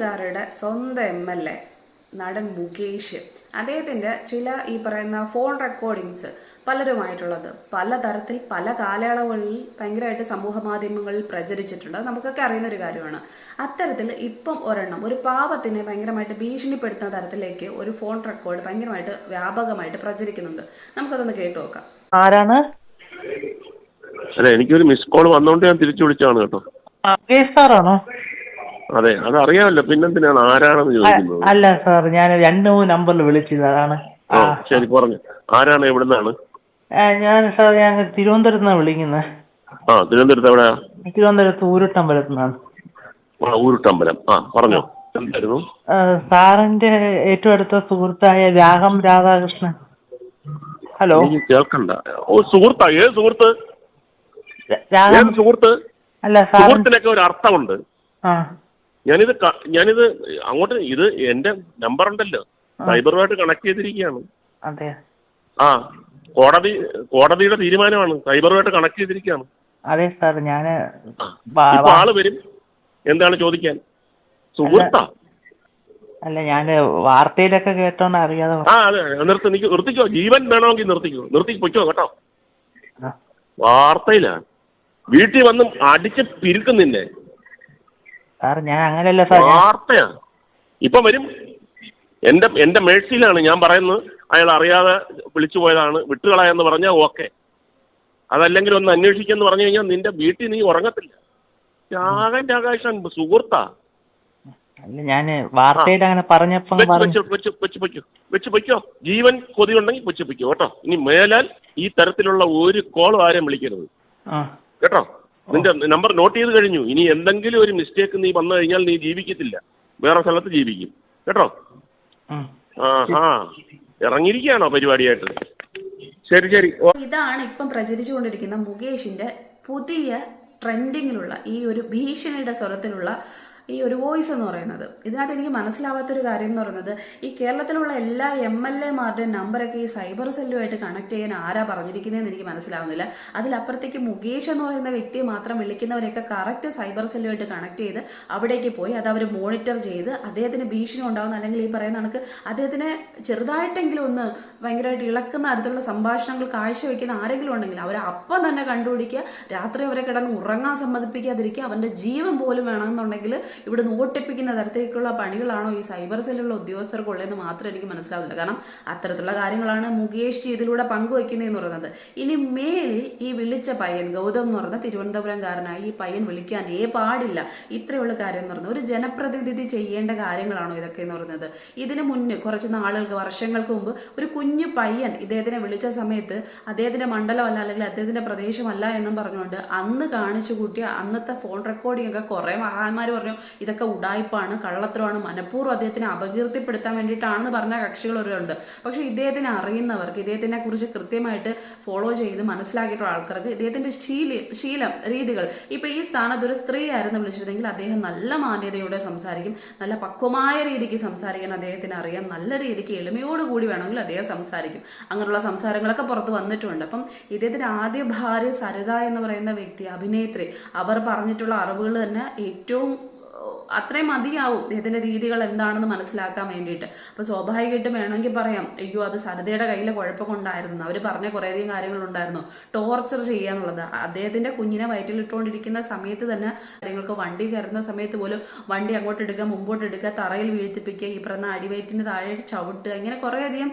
തിരുവനന്തപുരംകാരുടെ സ്വന്തം M L A നടൻ മുകേഷ്. അദ്ദേഹത്തിന്റെ ചില ഈ പറയുന്ന ഫോൺ റെക്കോർഡിങ്സ് പലരുമായിട്ടുള്ളത്. പലതരത്തിൽ പല കാലയളവുകളിൽ ഭയങ്കരമായിട്ട് സമൂഹ മാധ്യമങ്ങളിൽ പ്രചരിച്ചിട്ടുണ്ട്. നമുക്കൊക്കെ അറിയുന്ന ഒരു കാര്യമാണ്. അത്തരത്തിൽ ഇപ്പം ഒരെണ്ണം ഒരു പാവത്തിനെ ഭയങ്കരമായിട്ട് ഭീഷണിപ്പെടുത്തുന്ന തരത്തിലേക്ക് ഒരു ഫോൺ റെക്കോർഡ് ഭയങ്കരമായിട്ട് വ്യാപകമായിട്ട് പ്രചരിക്കുന്നുണ്ട്. നമുക്കതൊന്ന് കേട്ടു നോക്കാം. ആരാണ്? അല്ല എനിക്കൊരു മിസ് കോൾ വന്നോണ്ട് ഞാൻ തിരിച്ചു വിളിച്ചാണ് കേട്ടോ. സാറാണോ? അതെ അത് അറിയാമല്ലോ പിന്നെന്തിനാണ് ആരാണെന്ന് ചോദിക്കുന്നത്? അല്ല സാർ ഞാൻ രണ്ട് മൂന്ന് നമ്പറിൽ വിളിച്ചത് അതാണ്. ഓ ശരി പറഞ്ഞു. ആരാണ് എവിടുന്നാണ്? ഞാൻ സാർ ഞാൻ തിരുവനന്തപുരത്ത് നിന്നാണ് വിളിക്കുന്നത് ആ തിരുവനന്തപുരത്ത് എവിടെയാ? തിരുവനന്തപുരത്ത് ഊരുട്ടമ്പലത്തു നിന്നാണ് ആ ഊരുട്ടമ്പലം. ആ പറഞ്ഞോ എന്തായിരുന്നു? സാറിന്റെ ഏറ്റവും അടുത്ത സുഹൃത്തായ രാഗം രാധാകൃഷ്ണൻ. ഹലോ? കേൾക്കണ്ട. ഓ സുഹൃത്താ ഏത് സുഹൃത്ത്? ഏത് സുഹൃത്ത്? അല്ല സുഹൃത്തിനൊക്കെ ഒരു അർത്ഥമുണ്ട്. ആ. ഞാനിത് ഞാനിത് അങ്ങോട്ട് ഇത് എന്റെ നമ്പർ ഉണ്ടല്ലോ. സൈബറുമായിട്ട് കണക്ട് ചെയ്തിരിക്കുകയാണ്. ആ കോടതി കോടതിയുടെ തീരുമാനമാണ്. സൈബറുമായിട്ട് കണക്ട് ചെയ്തിരിക്കുകയാണ്. അതെ സാർ ഞാൻ. ആൾ വരും. എന്താണ് ചോദിക്കാൻ? സുഹൃത്താ? അല്ല ഞാൻ വാർത്തയിലൊക്കെ കേട്ടോണ്ട് അറിയാതെ ആ അതെ നിർത്തി നിക്ക് നിർത്തിക്കോ. ജീവൻ വേണമെങ്കിൽ നിർത്തിക്കോ. നിർത്തി പൊയ്ക്കോ കേട്ടോ. വാർത്തയിലാണ് വീട്ടിൽ വന്നും അടിച്ച് പിരുക്കുന്നില്ലേ നിന്നെ. സാർ ഞാൻ അങ്ങനെയല്ല സാർ ഞാൻ- വാർത്തയാ ഇപ്പൊ വരും. എന്റെ എന്റെ മേഴ്സിയിലാണ് ഞാൻ പറയുന്നത്. അയാൾ അറിയാതെ വിളിച്ചു പോയതാണ്. വിട്ടുകളയെന്ന് പറഞ്ഞാൽ ഓക്കെ. അതല്ലെങ്കിൽ ഒന്ന് അന്വേഷിക്കെന്ന് പറഞ്ഞു കഴിഞ്ഞാൽ നിന്റെ വീട്ടിൽ നീ ഉറങ്ങത്തില്ല. രാഗൻ രാകാശൻ സുഹൃത്താ. അല്ല ഞാൻ വാർത്തയിൽ അങ്ങനെ പറഞ്ഞപ്പോ വെച്ച് പൊയ്ക്കോ ജീവൻ കൊതി ഉണ്ടെങ്കിൽ വെച്ച് പൊയ്ക്കോ കേട്ടോ. ഇനി മേലാൽ ഈ തരത്തിലുള്ള ഒരു കോളും ആരെയും വിളിക്കരുത്. കേട്ടോ? നിന്റെ നമ്പർ നോട്ട് ചെയ്ത് കഴിഞ്ഞു. ഇനി എന്തെങ്കിലും ഒരു മിസ്റ്റേക്ക് നീ വന്നു കഴിഞ്ഞാൽ നീ ജീവിക്കത്തില്ല. വേറെ സ്ഥലത്ത് ജീവിക്കും. കേട്ടോ? ആഹാ ആ ആ. ഇറങ്ങിയിരിക്കുകയാണോ പരിപാടിയായിട്ട്? ശരി ശരി. ഇതാണ് ഇപ്പം പ്രചരിച്ചുകൊണ്ടിരിക്കുന്ന മുകേഷിന്റെ പുതിയ ട്രെൻഡിങ്ങിലുള്ള ഈ ഒരു ഭീഷണിയുടെ സ്വരത്തിലുള്ള ഈ ഒരു വോയിസ് എന്ന് പറയുന്നത്. ഇതിനകത്ത് എനിക്ക് മനസ്സിലാവാത്തൊരു കാര്യം എന്ന് പറയുന്നത് ഈ കേരളത്തിലുള്ള എല്ലാ എം എൽ എമാരുടെയും നമ്പറൊക്കെ ഈ സൈബർ സെല്ലുമായിട്ട് കണക്ട് ചെയ്യാൻ ആരാ പറഞ്ഞിരിക്കുന്നതെന്ന് എനിക്ക് മനസ്സിലാവുന്നില്ല. അതിലപ്പുറത്തേക്ക് മുകേഷ് എന്ന് പറയുന്ന വ്യക്തിയെ മാത്രം വിളിക്കുന്നവരെയൊക്കെ കറക്റ്റ് സൈബർ സെല്ലുമായിട്ട് കണക്ട് ചെയ്ത് അവിടേക്ക് പോയി അത് അവർ മോണിറ്റർ ചെയ്ത് അദ്ദേഹത്തിന് ഭീഷണി ഉണ്ടാവുന്ന അല്ലെങ്കിൽ ഈ പറയുന്ന കണക്ക് അദ്ദേഹത്തിന് ചെറുതായിട്ടെങ്കിലും ഒന്ന് ഭയങ്കരമായിട്ട് ഇളക്കുന്ന തരത്തിലുള്ള സംഭാഷണങ്ങൾ കാഴ്ചവെക്കുന്ന ആരെങ്കിലും ഉണ്ടെങ്കിൽ അവർ അപ്പം തന്നെ കണ്ടുപിടിക്കുക. രാത്രി അവരെ കിടന്ന് ഉറങ്ങാൻ സമ്മതിപ്പിക്കാതിരിക്കുക. അവന്റെ ജീവൻ പോലും വേണമെന്നുണ്ടെങ്കിൽ ഇവിടെ ഓട്ടിപ്പിക്കുന്ന തരത്തിലേക്കുള്ള പണികളാണോ ഈ സൈബർ സെല്ലുള്ള ഉദ്യോഗസ്ഥർക്കുള്ളതെന്ന് മാത്രം എനിക്ക് മനസ്സിലാവില്ല കാരണം അത്തരത്തിലുള്ള കാര്യങ്ങളാണ് മുകേഷ് ഇതിലൂടെ പങ്കുവയ്ക്കുന്നതെന്ന് പറയുന്നത്. ഇനി മേലിൽ ഈ വിളിച്ച പയ്യൻ ഗൗതം എന്ന് പറയുന്ന തിരുവനന്തപുരംകാരനായി ഈ പയ്യൻ വിളിക്കാൻ ഏ പാടില്ല. ഇത്രയുള്ള കാര്യം എന്ന് പറയുന്നത് ഒരു ജനപ്രതിനിധി ചെയ്യേണ്ട കാര്യങ്ങളാണോ ഇതൊക്കെ എന്ന് പറയുന്നത്. ഇതിനു മുന്നേ കുറച്ച് നാളുകൾക്ക് വർഷങ്ങൾക്ക് മുമ്പ് ഒരു കുഞ്ഞു പയ്യൻ ഇദ്ദേഹത്തിനെ വിളിച്ച സമയത്ത് അദ്ദേഹത്തിന്റെ മണ്ഡലമല്ല അല്ലെങ്കിൽ അദ്ദേഹത്തിന്റെ പ്രദേശമല്ല എന്നും പറഞ്ഞുകൊണ്ട് അന്ന് കാണിച്ചു കൂട്ടിയ അന്നത്തെ ഫോൺ റെക്കോർഡിംഗ് ഒക്കെ കുറെ മഹാന്മാർ പറഞ്ഞു. ഇതൊക്കെ ഉടായ്പാണ് കള്ളത്തരമാണ് മനഃപൂർവം അദ്ദേഹത്തിനെ അപകീർത്തിപ്പെടുത്താൻ വേണ്ടിയിട്ടാണെന്ന് പറഞ്ഞ കക്ഷികൾ ഒരുണ്ട് പക്ഷേ ഇദ്ദേഹത്തിനെ അറിയുന്നവർക്ക് ഇദ്ദേഹത്തിനെ കുറിച്ച് കൃത്യമായിട്ട് ഫോളോ ചെയ്ത് മനസ്സിലാക്കിയിട്ടുള്ള ആൾക്കാർക്ക് ഇദ്ദേഹത്തിന്റെ ശീല ശീലം രീതികൾ. ഇപ്പൊ ഈ സ്ഥാനത്ത് ഒരു സ്ത്രീ ആയിരുന്നു വിളിച്ചിരുന്നെങ്കിൽ അദ്ദേഹം നല്ല മാന്യതയോടെ സംസാരിക്കും നല്ല പക്വമായ രീതിക്ക് സംസാരിക്കാൻ അദ്ദേഹത്തിന് അറിയാം നല്ല രീതിക്ക് എളിമയോടുകൂടി വേണമെങ്കിൽ അദ്ദേഹം സംസാരിക്കും. അങ്ങനെയുള്ള സംസാരങ്ങളൊക്കെ പുറത്ത് വന്നിട്ടുണ്ട്. അപ്പം ഇദ്ദേഹത്തിന്റെ ആദ്യ ഭാര്യ സരിത എന്ന് പറയുന്ന വ്യക്തി അഭിനേത്രി അവർ പറഞ്ഞിട്ടുള്ള അറിവുകൾ തന്നെ ഏറ്റവും അത്രയും മതിയാവും ഇതിന്റെ രീതികൾ എന്താണെന്ന് മനസ്സിലാക്കാൻ വേണ്ടിയിട്ട്. അപ്പോൾ സ്വാഭാവികമായിട്ടും വേണമെങ്കിൽ പറയാം അയ്യോ അത് സരിതയുടെ കയ്യിലെ കുഴപ്പം കൊണ്ടായിരുന്നു. അവർ പറഞ്ഞ കുറേയധികം കാര്യങ്ങളുണ്ടായിരുന്നു ടോർച്ചർ ചെയ്യുക എന്നുള്ളത് അദ്ദേഹത്തിന്റെ കുഞ്ഞിനെ വയറ്റിലിട്ടുകൊണ്ടിരിക്കുന്ന സമയത്ത് തന്നെ കാര്യങ്ങൾക്ക് വണ്ടി കയറുന്ന സമയത്ത് പോലും വണ്ടി അങ്ങോട്ട് എടുക്കുക മുമ്പോട്ട് എടുക്കുക തറയിൽ വീഴ്ത്തിപ്പിക്കുക ഈ പറഞ്ഞ അടിവയറ്റിന് താഴെ ചവിട്ടുക ഇങ്ങനെ കുറേയധികം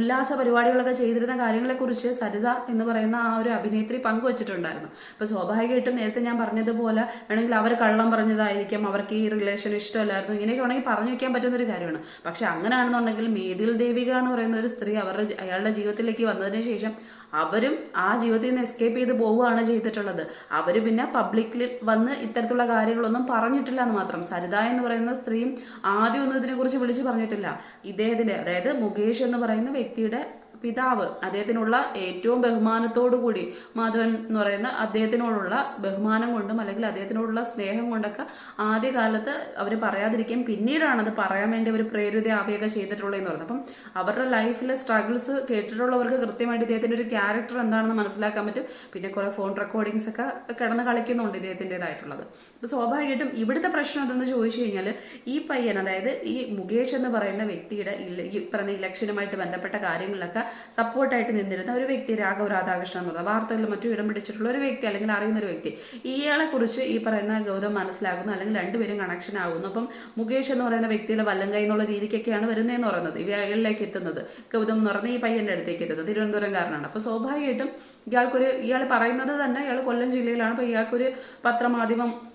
ഉല്ലാസ പരിപാടികളൊക്കെ ചെയ്തിരുന്ന കാര്യങ്ങളെക്കുറിച്ച് സരിത എന്ന് പറയുന്ന ആ ഒരു അഭിനേത്രി പങ്കുവച്ചിട്ടുണ്ടായിരുന്നു. അപ്പോൾ സ്വാഭാവികമായിട്ടും നേരത്തെ ഞാൻ പറഞ്ഞതുപോലെ വേണമെങ്കിൽ അവർ കള്ളം പറഞ്ഞതായിരിക്കാം അവർക്ക് ഈ റിലേഷൻ ഇഷ്ടമല്ലായിരുന്നു. ഇങ്ങനെയൊക്കെ വേണമെങ്കിൽ പറഞ്ഞു വെക്കാൻ പറ്റുന്ന ഒരു കാര്യമാണ്. പക്ഷെ അങ്ങനെയാണെന്നുണ്ടെങ്കിൽ മേതിൽ ദേവിക എന്ന് പറയുന്ന ഒരു സ്ത്രീ അവരുടെ അയാളുടെ ജീവിതത്തിലേക്ക് വന്നതിന് ശേഷം അവരും ആ ജീവിതത്തിൽ നിന്ന് എസ്കേപ്പ് ചെയ്ത് പോവുകയാണ് ചെയ്തിട്ടുള്ളത്. അവർ പിന്നെ പബ്ലിക്കിൽ വന്ന് ഇത്തരത്തിലുള്ള കാര്യങ്ങളൊന്നും പറഞ്ഞിട്ടില്ല എന്ന് മാത്രം. സരിത എന്ന് പറയുന്ന സ്ത്രീയും ആദ്യം ഒന്നും ഇതിനെക്കുറിച്ച് വിളിച്ച് പറഞ്ഞിട്ടില്ല. ഇദ്ദേഹത്തിന്റെ അതായത് മുകേഷ് എന്ന് പറയുന്ന വ്യക്തിയുടെ പിതാവ് അദ്ദേഹത്തിനുള്ള ഏറ്റവും ബഹുമാനത്തോടു കൂടി മാധവൻ എന്ന് പറയുന്ന അദ്ദേഹത്തിനോടുള്ള ബഹുമാനം കൊണ്ടും അല്ലെങ്കിൽ അദ്ദേഹത്തിനോടുള്ള സ്നേഹം കൊണ്ടൊക്കെ ആദ്യകാലത്ത് അവർ പറയാതിരിക്കുകയും പിന്നീടാണ് അത് പറയാൻ വേണ്ടി അവർ പ്രേരിതയാവുകയൊക്കെ ചെയ്തിട്ടുള്ളതെന്ന് പറയുന്നത് അപ്പം അവരുടെ ലൈഫിലെ സ്ട്രഗിൾസ് കേട്ടിട്ടുള്ളവർക്ക് കൃത്യമായിട്ട് ഇദ്ദേഹത്തിന്റെ ഒരു ക്യാരക്ടർ എന്താണെന്ന് മനസ്സിലാക്കാൻ പറ്റും. പിന്നെ കുറേ ഫോൺ റെക്കോർഡിങ്സ് ഒക്കെ കിടന്ന് കളിക്കുന്നുണ്ട് ഇദ്ദേഹത്തിന്റെതായിട്ടുള്ളത്. അപ്പോൾ സ്വാഭാവികമായിട്ടും ഇവിടുത്തെ പ്രശ്നം എന്തെന്ന് ചോദിച്ചു കഴിഞ്ഞാൽ ഈ പയ്യൻ അതായത് ഈ മുകേഷ് എന്ന് പറയുന്ന വ്യക്തിയുടെ ഈ പറയുന്ന ഇലക്ഷനുമായിട്ട് ബന്ധപ്പെട്ട കാര്യങ്ങളിലൊക്കെ സപ്പോർട്ടായിട്ട് നിന്നിരുന്ന ഒരു വ്യക്തി രാഘവ് രാധാകൃഷ്ണൻ എന്ന് പറയുന്നത് വാർത്തകളിൽ മറ്റും ഇടം പിടിച്ചിട്ടുള്ള ഒരു വ്യക്തി അല്ലെങ്കിൽ അറിയുന്ന ഒരു വ്യക്തി. ഇയാളെ കുറിച്ച് ഈ പറയുന്ന ഗൗതം മനസ്സിലാകുന്നു. അല്ലെങ്കിൽ രണ്ടുപേരും കണക്ഷൻ ആകുന്നു. അപ്പം മുകേഷ് എന്ന് പറയുന്ന വ്യക്തിയുടെ വല്ലങ്കൈ എന്നുള്ള രീതിക്കൊക്കെയാണ് വരുന്നതെന്ന് പറയുന്നത്. ഇയാളിലേക്ക് എത്തുന്നത്. ഗൗതം എന്ന് പറഞ്ഞ ഈ പയ്യന്റെ അടുത്തേക്ക് എത്തുന്നത്. തിരുവനന്തപുരംകാരനാണ്. അപ്പോൾ സ്വാഭാവികമായിട്ടും ഇയാൾക്കൊരു ഇയാൾ പറയുന്നത് തന്നെ ഇയാൾ കൊല്ലം ജില്ലയിലാണ്. അപ്പോൾ ഇയാൾക്കൊരു പത്രമാധ്യമം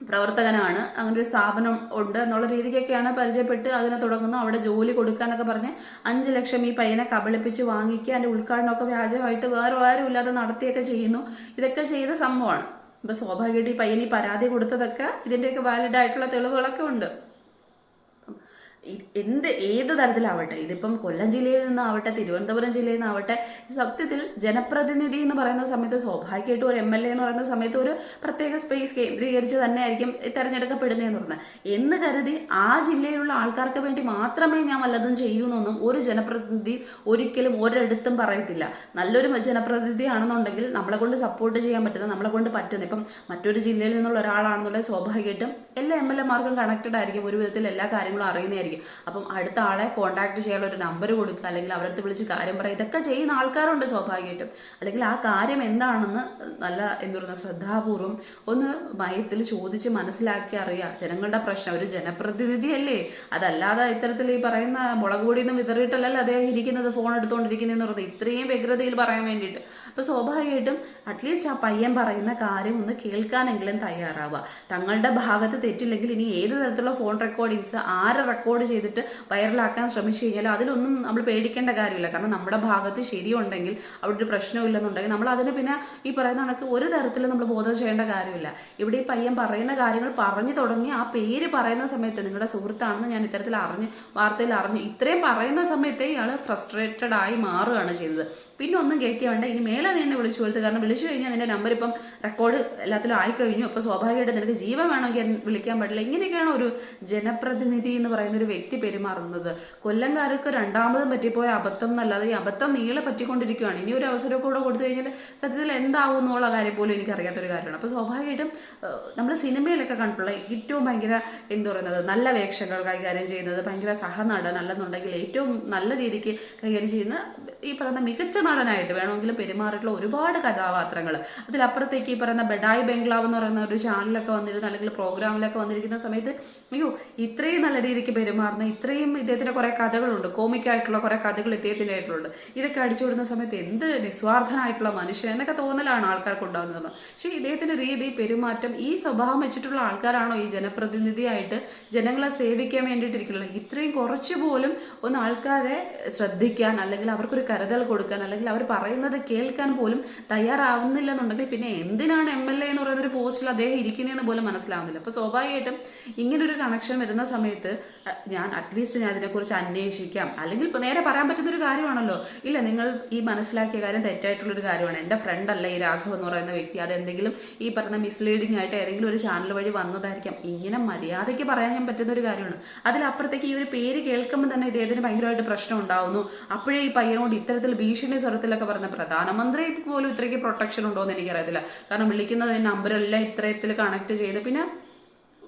പ്രവർത്തകനാണ്. അങ്ങനെ ഒരു സ്ഥാപനം ഉണ്ട് എന്നുള്ള രീതിക്കൊക്കെയാണ് പരിചയപ്പെട്ട് അതിനെ തുടങ്ങുന്നു. അവിടെ ജോലി കൊടുക്കാന്നൊക്കെ പറഞ്ഞ് അഞ്ച് ലക്ഷം ഈ പയ്യനെ കബളിപ്പിച്ച് വാങ്ങിക്കുക അതിന്റെ ഉദ്ഘാടനമൊക്കെ വ്യാജമായിട്ട് വേറെ വേറെ ഇല്ലാതെ നടത്തിയൊക്കെ ചെയ്യുന്നു. ഇതൊക്കെ ചെയ്ത സംഭവമാണ്. അപ്പോൾ സ്വാഭാവികമായിട്ട് ഈ പയ്യൻ ഈ പരാതി കൊടുത്തതൊക്കെ ഇതിന്റെയൊക്കെ വാലിഡ് ആയിട്ടുള്ള തെളിവുകളൊക്കെ ഉണ്ട്. എന്ത് ഏത് തരത്തിലാവട്ടെ? ഇതിപ്പം കൊല്ലം ജില്ലയിൽ നിന്നാവട്ടെ തിരുവനന്തപുരം ജില്ലയിൽ നിന്നാവട്ടെ സത്യത്തിൽ ജനപ്രതിനിധി എന്ന് പറയുന്ന സമയത്ത് സ്വാഭാവികമായിട്ടും ഒരു എം എൽ എ എന്ന് പറയുന്ന സമയത്ത് ഒരു പ്രത്യേക സ്പേസ് കേന്ദ്രീകരിച്ച് തന്നെ ആയിരിക്കും തിരഞ്ഞെടുക്കപ്പെടുന്നതെന്ന് പറഞ്ഞത്. എന്ന് കരുതി ആ ജില്ലയിലുള്ള ആൾക്കാർക്ക് വേണ്ടി മാത്രമേ ഞാൻ വല്ലതും ചെയ്യുന്നൊന്നും ഒരു ജനപ്രതിനിധി ഒരിക്കലും ഒരിടത്തും പറയത്തില്ല. നല്ലൊരു ജനപ്രതിനിധി ആണെന്നുണ്ടെങ്കിൽ നമ്മളെ കൊണ്ട് സപ്പോർട്ട് ചെയ്യാൻ പറ്റുന്ന നമ്മളെ കൊണ്ട് പറ്റുന്ന ഇപ്പം മറ്റൊരു ജില്ലയിൽ നിന്നുള്ള ഒരാളാണെന്നുള്ള സ്വാഭാവികമായിട്ടും എല്ലാ എം എൽ എമാർക്കും കണക്റ്റഡ് ആയിരിക്കും. ഒരു വിധത്തിൽ എല്ലാ കാര്യങ്ങളും അറിയുന്നതായിരിക്കും. അപ്പം അടുത്ത ആളെ കോൺടാക്ട് ചെയ്യാനുള്ള ഒരു നമ്പർ കൊടുക്കുക അല്ലെങ്കിൽ അവരടുത്ത് വിളിച്ച് കാര്യം പറയുക ഇതൊക്കെ ചെയ്യുന്ന ആൾക്കാരുണ്ട് സ്വാഭാവികമായിട്ടും. അല്ലെങ്കിൽ ആ കാര്യം എന്താണെന്ന് നല്ല എന്ന് പറയുന്ന ശ്രദ്ധാപൂർവം ഒന്ന് മയത്തിൽ ചോദിച്ച് മനസ്സിലാക്കി അറിയുക. ജനങ്ങളുടെ പ്രശ്നം ഒരു ജനപ്രതിനിധിയല്ലേ? അതല്ലാതെ ഇത്തരത്തിൽ ഈ പറയുന്ന മുളക് പൊടിയൊന്നും വിതറിയിട്ടല്ലല്ലോ അദ്ദേഹം ഇരിക്കുന്നത് ഫോൺ എടുത്തുകൊണ്ടിരിക്കുന്നതെന്ന് പറയുന്നത് ഇത്രയും വ്യഗ്രതയിൽ പറയാൻ വേണ്ടിയിട്ട്. അപ്പോൾ സ്വാഭാവികമായിട്ടും അറ്റ്ലീസ്റ്റ് ആ പയ്യൻ പറയുന്ന കാര്യം ഒന്ന് കേൾക്കാനെങ്കിലും തയ്യാറാവുക. തങ്ങളുടെ ഭാഗത്ത് തെറ്റില്ലെങ്കിൽ ഇനി ഏത് തരത്തിലുള്ള ഫോൺ റെക്കോർഡിങ്സ് ആരെ റെക്കോർഡ് ചെയ്തിട്ട് വൈറലാക്കാൻ ശ്രമിച്ചു കഴിഞ്ഞാൽ അതിലൊന്നും നമ്മൾ പേടിക്കേണ്ട കാര്യമില്ല. കാരണം നമ്മുടെ ഭാഗത്ത് ശരിയുണ്ടെങ്കിൽ അവിടെ ഒരു പ്രശ്നമില്ലെന്നുണ്ടെങ്കിൽ നമ്മൾ അതിന് പിന്നെ ഈ പറയുന്ന കണക്ക് ഒരു തരത്തിലും നമ്മൾ ബോധം ചെയ്യേണ്ട കാര്യമില്ല. ഇവിടെ ഈ പയ്യൻ പറയുന്ന കാര്യങ്ങൾ പറഞ്ഞു തുടങ്ങി ആ പേര് പറയുന്ന സമയത്ത് നിങ്ങളുടെ സുഹൃത്താണെന്ന് ഞാൻ ഇത്തരത്തിൽ അറിഞ്ഞ് വാർത്തയിൽ അറിഞ്ഞു ഇത്രയും പറയുന്ന സമയത്തെ ഇയാൾ ഫ്രസ്ട്രേറ്റഡ് ആയി മാറുകയാണ് ചെയ്തത് പിന്നെ ഒന്നും കേൾക്കുക വേണ്ട ഇനി മേലെ നീ എന്നെ വിളിച്ചു കൊടുത്ത് കാരണം വിളിച്ചു കഴിഞ്ഞാൽ നിന്റെ നമ്പർ ഇപ്പം റെക്കോർഡ് എല്ലാത്തിലും ആയിക്കഴിഞ്ഞു. അപ്പോൾ സ്വാഭാവികമായിട്ട് നിനക്ക് ജീവൻ വേണമെങ്കിൽ വിളിക്കാൻ പാടില്ല. ഇങ്ങനെയൊക്കെയാണ് ഒരു ജനപ്രതിനിധി എന്ന് പറയുന്ന ഒരു വ്യക്തി പെരുമാറുന്നത്. കൊല്ലംകാർക്ക് രണ്ടാമതും പറ്റിപ്പോയ അബദ്ധം എന്നല്ലാതെ ഈ അബദ്ധം നീളെ പറ്റിക്കൊണ്ടിരിക്കുകയാണ്. ഇനി ഒരു അവസരം കൂടെ കൊടുത്തു കഴിഞ്ഞാൽ സത്യത്തിൽ എന്താവും എന്നുള്ള കാര്യം പോലും എനിക്കറിയാത്തൊരു കാര്യമാണ്. അപ്പോൾ സ്വാഭാവികമായിട്ടും നമ്മൾ സിനിമയിലൊക്കെ കണ്ടിട്ടുള്ള ഏറ്റവും ഭയങ്കര എന്ത് പറയുന്നത് നല്ല വേഷങ്ങൾ കൈകാര്യം ചെയ്യുന്നത് ഭയങ്കര സഹനടൻ അല്ലെന്നുണ്ടെങ്കിൽ ഏറ്റവും നല്ല രീതിക്ക് കൈകാര്യം ചെയ്യുന്ന ഈ പറയുന്ന മികച്ച നടനായിട്ട് വേണമെങ്കിലും പെരുമാറിയിട്ടുള്ള ഒരുപാട് കഥാപാത്രങ്ങൾ. അതിലപ്പുറത്തേക്ക് ഈ പറയുന്ന ബഡായ് ബംഗ്ലാവ് എന്ന് പറയുന്ന ഒരു ചാനലൊക്കെ വന്നിരുന്ന അല്ലെങ്കിൽ പ്രോഗ്രാമിലൊക്കെ വന്നിരിക്കുന്ന സമയത്ത് അയ്യോ ഇത്രയും നല്ല രീതിക്ക് പെരുമാറുന്ന ഇത്രയും ഇദ്ദേഹത്തിന്റെ കുറേ കഥകളുണ്ട്. കോമിക്കായിട്ടുള്ള കുറേ കഥകൾ ഇദ്ദേഹത്തിന്റെ ആയിട്ടുള്ളത് ഇതൊക്കെ അടിച്ചുവിടുന്ന സമയത്ത് എന്ത് നിസ്വാർത്ഥനായിട്ടുള്ള മനുഷ്യൻ എന്നൊക്കെ തോന്നലാണ് ആൾക്കാർക്ക് ഉണ്ടാകുന്നത്. പക്ഷേ ഇദ്ദേഹത്തിന്റെ രീതി പെരുമാറ്റം ഈ സ്വഭാവം വെച്ചിട്ടുള്ള ആൾക്കാരാണോ ഈ ജനപ്രതിനിധിയായിട്ട് ജനങ്ങളെ സേവിക്കാൻ വേണ്ടിയിട്ടിരിക്കുന്നത്? ഇത്രയും കുറച്ച് പോലും ഒന്ന് ആൾക്കാരെ ശ്രദ്ധിക്കാൻ അല്ലെങ്കിൽ അവർക്കൊരു കരുതൽ കൊടുക്കാൻ അല്ലെങ്കിൽ അവർ പറയുന്നത് കേൾക്കാൻ പോലും തയ്യാറാവുന്നില്ലെന്നുണ്ടെങ്കിൽ പിന്നെ എന്തിനാണ് എം എൽ എ എന്ന് പറയുന്ന ഒരു പോസ്റ്റിൽ അദ്ദേഹം ഇരിക്കുന്നതെന്ന് പോലും മനസ്സിലാവുന്നില്ല. അപ്പോൾ സ്വാഭാവികമായിട്ടും ഇങ്ങനൊരു കണക്ഷൻ വരുന്ന സമയത്ത് ഞാൻ അറ്റ്ലീസ്റ്റ് ഞാൻ ഇതിനെക്കുറിച്ച് അന്വേഷിക്കാം. അല്ലെങ്കിൽ ഇപ്പോൾ നേരെ പറയാൻ പറ്റുന്നൊരു കാര്യമാണല്ലോ. ഇല്ല നിങ്ങൾ ഈ മനസ്സിലാക്കിയ കാര്യം തെറ്റായിട്ടുള്ളൊരു കാര്യമാണ്. എന്റെ ഫ്രണ്ട് അല്ല ഈ രാഘവ് എന്ന് പറയുന്ന വ്യക്തി. അതെന്തെങ്കിലും ഈ പറഞ്ഞ മിസ്ലീഡിംഗ് ആയിട്ട് ഏതെങ്കിലും ഒരു ചാനൽ വഴി വന്നതായിരിക്കാം. ഇങ്ങനെ മര്യാദയ്ക്ക് പറയാൻ ഞാൻ പറ്റുന്ന ഒരു കാര്യമാണ്. അതിലപ്പുറത്തേക്ക് ഈ ഒരു പേര് കേൾക്കുമ്പോൾ തന്നെ ഇദ്ദേഹത്തിന് ഭയങ്കരമായിട്ട് പ്രശ്നം ഉണ്ടാവുന്നു. അപ്പോഴേ ഈ പയ്യനോട് ഇത്തരത്തിൽ ഭീഷണി സ്വരത്തിലൊക്കെ പറഞ്ഞ പ്രധാനമന്ത്രി പോലും ഇത്രയ്ക്ക് പ്രൊട്ടക്ഷൻ ഉണ്ടോ എന്ന് എനിക്കറിയത്തില്ല. കാരണം വിളിക്കുന്നത് നമ്പറെല്ലാം ഇത്തരത്തിൽ കണക്ട് ചെയ്ത്. പിന്നെ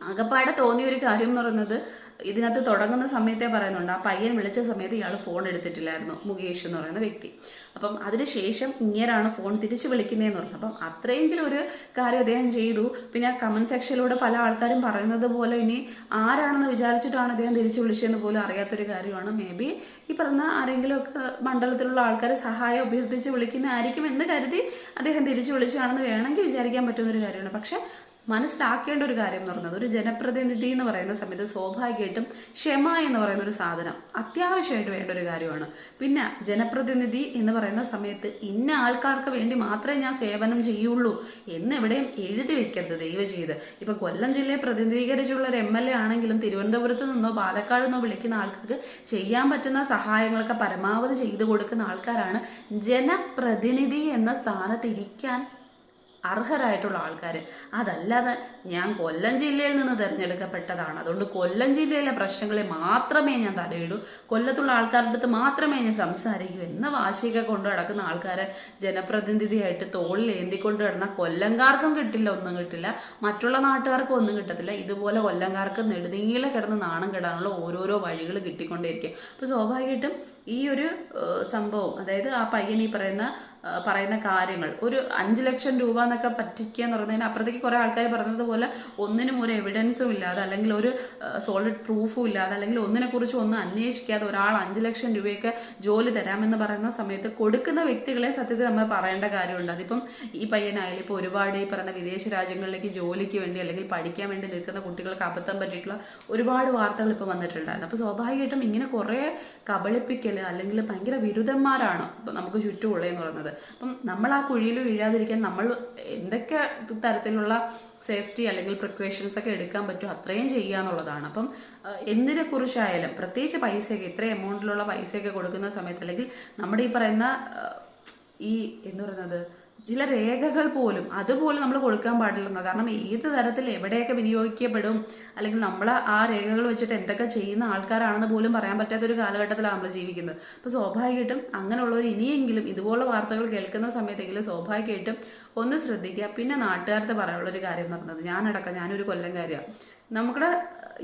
ആകപ്പാടെ തോന്നിയ ഒരു കാര്യം എന്ന് പറയുന്നത് ഇതിനകത്ത് തുടങ്ങുന്ന സമയത്തെ പറയുന്നുണ്ട്. ആ പയ്യൻ വിളിച്ച സമയത്ത് ഇയാൾ ഫോൺ എടുത്തിട്ടില്ലായിരുന്നു. മുകേഷ് എന്ന് പറയുന്ന വ്യക്തി. അപ്പം അതിനുശേഷം ഇങ്ങനെയാണ് ഫോൺ തിരിച്ച് വിളിക്കുന്നതെന്ന് പറഞ്ഞത്. അപ്പം അത്രയെങ്കിലും ഒരു കാര്യം അദ്ദേഹം ചെയ്തു. പിന്നെ കമന്റ് സെക്ഷനിലൂടെ പല ആൾക്കാരും പറയുന്നത് പോലെ ഇനി ആരാണെന്ന് വിചാരിച്ചിട്ടാണ് അദ്ദേഹം തിരിച്ച് വിളിച്ചതെന്ന് പോലും അറിയാത്തൊരു കാര്യമാണ്. മേ ബി ഈ പറഞ്ഞ ആരെങ്കിലുമൊക്കെ മണ്ഡലത്തിലുള്ള ആൾക്കാരെ സഹായം അഭ്യർത്ഥിച്ച് വിളിക്കുന്നതായിരിക്കും എന്ന് കരുതി അദ്ദേഹം തിരിച്ച് വിളിച്ചതാണെന്ന് വേണമെങ്കിൽ വിചാരിക്കാൻ പറ്റുന്നൊരു കാര്യമാണ്. പക്ഷെ മനസ്സിലാക്കേണ്ട ഒരു കാര്യം എന്ന് പറയുന്നത് ഒരു ജനപ്രതിനിധി എന്ന് പറയുന്ന സമയത്ത് സ്വാഭാവികമായിട്ടും ക്ഷമ എന്ന് പറയുന്ന ഒരു സാധനം അത്യാവശ്യമായിട്ട് വേണ്ട ഒരു കാര്യമാണ്. പിന്നെ ജനപ്രതിനിധി എന്ന് പറയുന്ന സമയത്ത് ഇന്ന ആൾക്കാർക്ക് വേണ്ടി മാത്രമേ ഞാൻ സേവനം ചെയ്യുള്ളൂ എന്ന് എവിടെയും എഴുതി വെക്കരുത് ദയവ് ചെയ്ത്. ഇപ്പൊ കൊല്ലം ജില്ലയെ പ്രതിനിധീകരിച്ചുള്ള ഒരു എം എൽ എ ആണെങ്കിലും തിരുവനന്തപുരത്ത് നിന്നോ പാലക്കാട് നിന്നോ വിളിക്കുന്ന ആൾക്കാർക്ക് ചെയ്യാൻ പറ്റുന്ന സഹായങ്ങളൊക്കെ പരമാവധി ചെയ്തു കൊടുക്കുന്ന ആൾക്കാരാണ് ജനപ്രതിനിധി എന്ന സ്ഥാനത്ത് ഇരിക്കാൻ അർഹരായിട്ടുള്ള ആൾക്കാർ അതല്ലാതെ ഞാൻ കൊല്ലം ജില്ലയിൽ നിന്ന് തിരഞ്ഞെടുക്കപ്പെട്ടതാണ്. അതുകൊണ്ട് കൊല്ലം ജില്ലയിലെ പ്രശ്നങ്ങളെ മാത്രമേ ഞാൻ തലയിടൂ. കൊല്ലത്തുള്ള ആൾക്കാരുടെ അടുത്ത് മാത്രമേ ഞാൻ സംസാരിക്കൂ. എന്ന വാശിയൊക്കെ കൊണ്ട് നടക്കുന്ന ആൾക്കാരെ ജനപ്രതിനിധിയായിട്ട് തോളിൽ ഏന്തിക്കൊണ്ട് കിടന്ന കൊല്ലംകാർക്കും കിട്ടില്ല ഒന്നും കിട്ടില്ല. മറ്റുള്ള നാട്ടുകാർക്കും ഒന്നും കിട്ടത്തില്ല. ഇതുപോലെ കൊല്ലംകാർക്ക് നെടുനീളെ കിടന്ന് നാണം കെടാനുള്ള ഓരോരോ വഴികൾ കിട്ടിക്കൊണ്ടേയിരിക്കും. അപ്പോൾ സ്വാഭാവികമായിട്ടും ഈ ഒരു സംഭവം അതായത് ആ പയ്യൻ ഈ പറയുന്ന പറയുന്ന കാര്യങ്ങൾ. ഒരു അഞ്ച് ലക്ഷം രൂപ എന്നൊക്കെ പറ്റിക്കുക എന്ന് പറഞ്ഞതിന് അപ്പുറത്തേക്ക് കുറേ ആൾക്കാർ പറഞ്ഞതുപോലെ ഒന്നിനും ഒരു എവിഡൻസും ഇല്ലാതെ അല്ലെങ്കിൽ ഒരു സോളിഡ് പ്രൂഫും ഇല്ലാതെ അല്ലെങ്കിൽ ഒന്നിനെക്കുറിച്ച് ഒന്നും അന്വേഷിക്കാതെ ഒരാൾ അഞ്ച് ലക്ഷം രൂപയൊക്കെ ജോലി തരാമെന്ന് പറയുന്ന സമയത്ത് കൊടുക്കുന്ന വ്യക്തികളെ സത്യത്തിൽ നമ്മൾ പറയേണ്ട കാര്യമുണ്ട്. അതിപ്പം ഈ പയ്യനായാലും ഇപ്പോൾ ഒരുപാട് ഈ പറയുന്ന വിദേശ രാജ്യങ്ങളിലേക്ക് ജോലിക്ക് വേണ്ടി അല്ലെങ്കിൽ പഠിക്കാൻ വേണ്ടി നിൽക്കുന്ന കുട്ടികൾക്ക് അബദ്ധം പറ്റിയിട്ടുള്ള ഒരുപാട് വാർത്തകൾ ഇപ്പോൾ വന്നിട്ടുണ്ടായിരുന്നു. അപ്പോൾ സ്വാഭാവികമായിട്ടും ഇങ്ങനെ കുറേ കബളിപ്പിക്കൽ അല്ലെങ്കിൽ ഭയങ്കര വിരുദ്ധന്മാരാണ് നമുക്ക് ചുറ്റുമുള്ളതെന്ന് പറയുന്നത്. അപ്പം നമ്മൾ ആ കുഴിയിൽ വീഴാതിരിക്കാൻ നമ്മൾ എന്തൊക്കെ തരത്തിലുള്ള സേഫ്റ്റി അല്ലെങ്കിൽ പ്രിക്കോഷൻസ് ഒക്കെ എടുക്കാൻ പറ്റുമോ അത്രയും ചെയ്യുക എന്നുള്ളതാണ്. അപ്പം എന്തിനെ കുറിച്ചായാലും പ്രത്യേകിച്ച് പൈസയൊക്കെ ഇത്ര എമൗണ്ടിലുള്ള പൈസയൊക്കെ കൊടുക്കുന്ന സമയത്ത് അല്ലെങ്കിൽ നമ്മുടെ ഈ പറയുന്ന ഈ എന്ന് പറയുന്നത് ചില രേഖകൾ പോലും അതുപോലും നമ്മൾ കൊടുക്കാൻ പാടില്ലെന്നോ? കാരണം ഏത് തരത്തിൽ എവിടെയൊക്കെ വിനിയോഗിക്കപ്പെടും? അല്ലെങ്കിൽ നമ്മൾ ആ രേഖകൾ വെച്ചിട്ട് എന്തൊക്കെ ചെയ്യുന്ന ആൾക്കാരാണെന്ന് പോലും പറയാൻ പറ്റാത്ത ഒരു കാലഘട്ടത്തിലാണ് നമ്മൾ ജീവിക്കുന്നത്. അപ്പോൾ സ്വാഭാവികമായിട്ടും അങ്ങനെയുള്ളവർ ഇനിയെങ്കിലും ഇതുപോലുള്ള വാർത്തകൾ കേൾക്കുന്ന സമയത്തെങ്കിലും സ്വാഭാവികമായിട്ടും ഒന്ന് ശ്രദ്ധിക്കുക. പിന്നെ നാട്ടുകാർക്ക് പറയാനുള്ള ഒരു കാര്യം എന്ന് പറയുന്നത് ഞാനടക്കം ഞാനൊരു കൊല്ലംകാരിയാണ്. നമ്മുടെ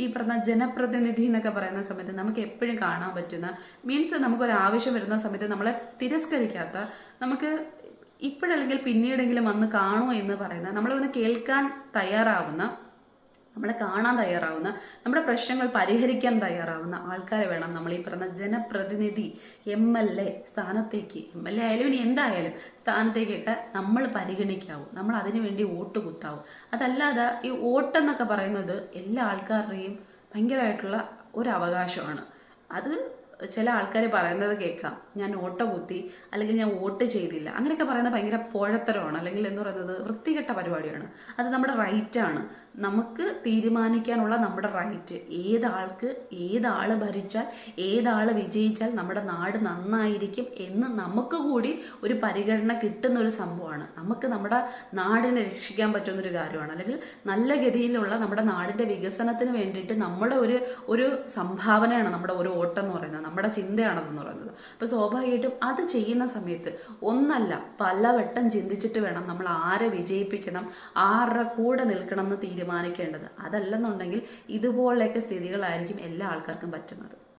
ഈ പറഞ്ഞ ജനപ്രതിനിധി എന്നൊക്കെ പറയുന്ന സമയത്ത് നമുക്ക് എപ്പോഴും കാണാൻ പറ്റുന്ന മീൻസ് നമുക്കൊരു ആവശ്യം വരുന്ന സമയത്ത് നമ്മളെ തിരസ്കരിക്കാത്ത നമുക്ക് ഇപ്പോഴല്ലെങ്കിൽ പിന്നീടെങ്കിലും വന്ന് കാണൂ എന്ന് പറയുന്ന നമ്മൾ വന്ന് കേൾക്കാൻ തയ്യാറാവുന്ന നമ്മളെ കാണാൻ തയ്യാറാവുന്ന നമ്മുടെ പ്രശ്നങ്ങൾ പരിഹരിക്കാൻ തയ്യാറാവുന്ന ആൾക്കാരെ വേണം നമ്മൾ ഈ പറഞ്ഞ ജനപ്രതിനിധി എം എൽ എ സ്ഥാനത്തേക്ക്. എം എൽ എ ആയാലും ഇനി എന്തായാലും സ്ഥാനത്തേക്കൊക്കെ നമ്മൾ പരിഗണിക്കാവും. നമ്മൾ അതിനുവേണ്ടി വോട്ട് കുത്താവും. അതല്ലാതെ ഈ വോട്ടെന്നൊക്കെ പറയുന്നത് എല്ലാ ആൾക്കാരുടെയും ഭയങ്കരമായിട്ടുള്ള ഒരു അവകാശമാണ്. അത് ചില ആൾക്കാർ പറയുന്നത് കേൾക്കാം. ഞാൻ ഓട്ട കുത്തി അല്ലെങ്കിൽ ഞാൻ വോട്ട് ചെയ്തില്ല. അങ്ങനെയൊക്കെ പറയുന്നത് ഭയങ്കര പോഴത്തരമാണ്. അല്ലെങ്കിൽ എന്ന് പറയുന്നത് വൃത്തികെട്ട പരിപാടിയാണ്. അത് നമ്മുടെ റൈറ്റാണ് നമുക്ക് തീരുമാനിക്കാനുള്ള നമ്മുടെ റൈറ്റ് ഏതാൾക്ക് ഏതാൾ ഭരിച്ചാൽ ഏതാൾ വിജയിച്ചാൽ നമ്മുടെ നാട് നന്നായിരിക്കും എന്ന് നമുക്ക് കൂടി ഒരു പരിഗണന കിട്ടുന്ന ഒരു സംഭവമാണ്. നമുക്ക് നമ്മുടെ നാടിനെ രക്ഷിക്കാൻ പറ്റുന്ന ഒരു കാര്യമാണ്. അല്ലെങ്കിൽ നല്ല ഗതിയിലുള്ള നമ്മുടെ നാടിന്റെ വികസനത്തിന് വേണ്ടിയിട്ട് നമ്മുടെ ഒരു ഒരു സംഭാവനയാണ് നമ്മുടെ ഒരു ഓട്ടം എന്ന് പറയുന്നത്. നമ്മുടെ ചിന്തയാണെന്ന് പറയുന്നത്. അപ്പോൾ സ്വാഭാവികമായിട്ടും അത് ചെയ്യുന്ന സമയത്ത് ഒന്നല്ല പലവട്ടം ചിന്തിച്ചിട്ട് വേണം നമ്മൾ ആരെ വിജയിപ്പിക്കണം ആരുടെ കൂടെ നിൽക്കണം എന്ന് തീരുമാനിക്കേണ്ടത്. അതല്ലെന്നുണ്ടെങ്കിൽ ഇതുപോലെയൊക്കെ സ്ഥിതികളായിരിക്കും എല്ലാ ആൾക്കാർക്കും പറ്റുന്നത്.